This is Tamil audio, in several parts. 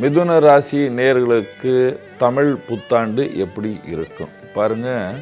மிதுன ராசி நேர்களுக்கு தமிழ் புத்தாண்டு எப்படி இருக்கும்? பாருங்க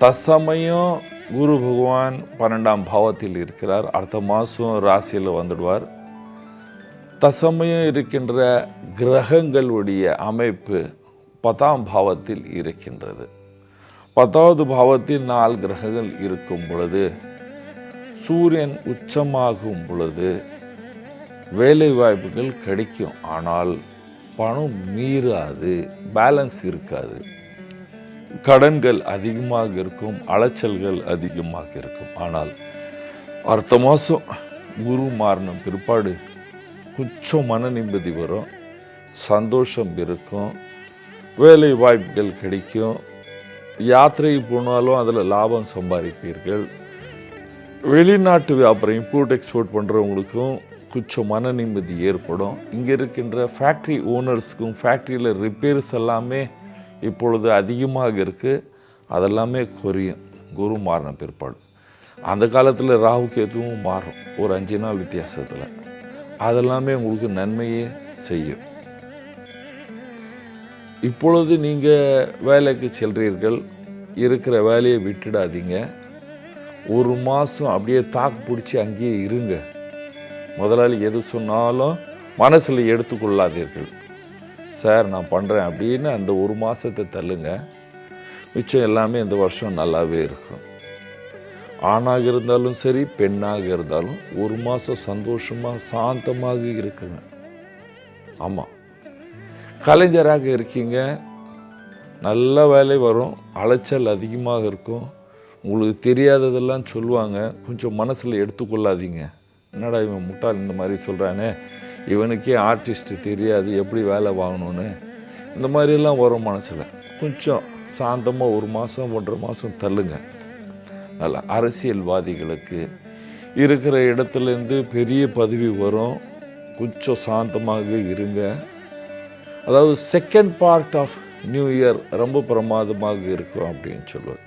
தசமயம் குரு பகவான் பன்னெண்டாம் பாவத்தில் இருக்கிறார். அடுத்த மாதம் ராசியில் வந்துடுவார். தசமயம் இருக்கின்ற கிரகங்களுடைய அமைப்பு பத்தாம் பாவத்தில் இருக்கின்றது. பத்தாவது பாவத்தில் நாலு கிரகங்கள் இருக்கும் பொழுது சூரியன் உச்சமாகும் பொழுது வேலை வாய்ப்புகள் கிடைக்கும். ஆனால் பணம் மீறாது பேலன்ஸ் இருக்காது. கடன்கள் அதிகமாக இருக்கும் அலைச்சல்கள் அதிகமாக இருக்கும். ஆனால் அடுத்த மாதம் குரு மாறின பிற்பாடு கொஞ்சம் மன நிம்மதி வரும் சந்தோஷம் இருக்கும் வேலை வாய்ப்புகள் கிடைக்கும் யாத்திரை போனாலும் அதில் லாபம் சம்பாதிப்பீர்கள். வெளிநாட்டு வியாபாரம் இம்போர்ட் எக்ஸ்போர்ட் பண்ணுறவங்களுக்கும் கொஞ்சம் மன நிம்மதி ஏற்படும். இங்கே இருக்கின்ற ஃபேக்ட்ரி ஓனர்ஸ்க்கும் ஃபேக்ட்ரியில் ரிப்பேர்ஸ் எல்லாமே இப்பொழுது அதிகமாக இருக்குது அதெல்லாமே குறையும். குரு மாறின பிற்பாடு. அந்த காலத்தில் ராகு கேதுவும் மாறும். ஒரு அஞ்சு நாள் வித்தியாசத்தில். அதெல்லாமே உங்களுக்கு நன்மையே செய்யும். இப்பொழுது நீங்கள் வேலைக்கு செல்றீர்கள். இருக்கிற வேலையை விட்டுடாதீங்க. ஒரு மாதம் அப்படியே தாக்கு பிடிச்சி அங்கேயே இருங்க. முதலாளி எது சொன்னாலும் மனசில் எடுத்துக்கொள்ளாதீர்கள். சார் நான் பண்ணுறேன் அப்படின்னு அந்த ஒரு மாதத்தை தள்ளுங்க. மிச்சம் எல்லாமே இந்த வருஷம் நல்லாவே இருக்கும். ஆணாக இருந்தாலும் சரி பெண்ணாக இருந்தாலும் ஒரு மாதம் சந்தோஷமாக சாந்தமாக இருக்குங்க. ஆமாம் கலைஞராக இருக்கீங்க. நல்ல வேலை வரும். அலைச்சல் அதிகமாக இருக்கும். உங்களுக்கு தெரியாததெல்லாம் சொல்லுவாங்க. கொஞ்சம் மனசில் எடுத்துக்கொள்ளாதீங்க. என்னடா இவன் முட்டாள் இந்த மாதிரி சொல்கிறானே இவனுக்கே ஆர்டிஸ்ட்டு தெரியாது எப்படி வேலை வாங்கணும்னு. இந்த மாதிரியெல்லாம் வரும் மனசில். கொஞ்சம் சாந்தமாக ஒரு மாதம் ஒன்றரை மாதம் தள்ளுங்க. நல்லா அரசியல்வாதிகளுக்கு இருக்கிற இடத்துலேருந்து பெரிய பதவி வரும். கொஞ்சம் சாந்தமாக இருங்க. அதாவது second part of new year ரொம்ப பிரமாதமாக இருக்கும் அப்படின்னு சொல்லுவார்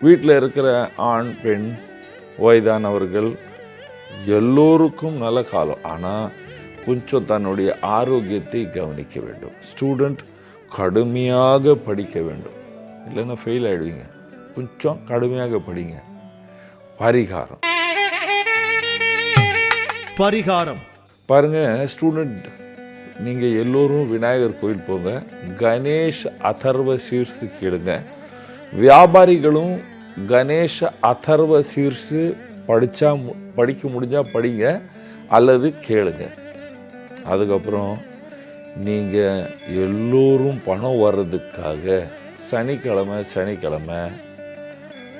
வீட்டில் இருக்கிற ஆண் பெண் வயதானவர்கள் எல்லோருக்கும் நல்ல காலம். ஆனால் கொஞ்சம் தன்னுடைய ஆரோக்கியத்தை கவனிக்க வேண்டும். ஸ்டூடெண்ட் கடுமையாக படிக்க வேண்டும். இல்லைன்னா ஃபெயில் ஆகிடுவீங்க கொஞ்சம் கடுமையாக படிங்க. பரிகாரம். பரிகாரம். பாருங்க ஸ்டூடெண்ட் நீங்கள் எல்லோரும் விநாயகர் கோயில் போங்க. கணேஷ் அதர்வ சீர்ஸு கேளுங்க. வியாபாரிகளும் கணேஷ அதர்வ சீர்ஸு படித்தா படிக்க முடிஞ்சால் படிங்க அல்லது கேளுங்க. அதுக்கப்புறம் நீங்கள் எல்லோரும் பணம் வர்றதுக்காக சனிக்கிழமை சனிக்கிழமை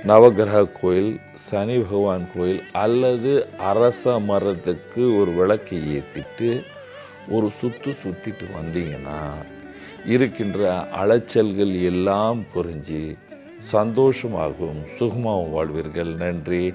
நவகிரக கோயில் சனி பகவான் கோயில் அல்லது அரச மரத்துக்கு ஒரு விளக்கு ஏற்றிட்டு ஒரு சுற்று சுற்றிட்டு வந்தீங்கன்னா இருக்கின்ற அலைச்சல்கள் எல்லாம் குறைஞ்சி சந்தோஷமாகவும் சுகமாகவும் வாழ்வீர்கள். நன்றி.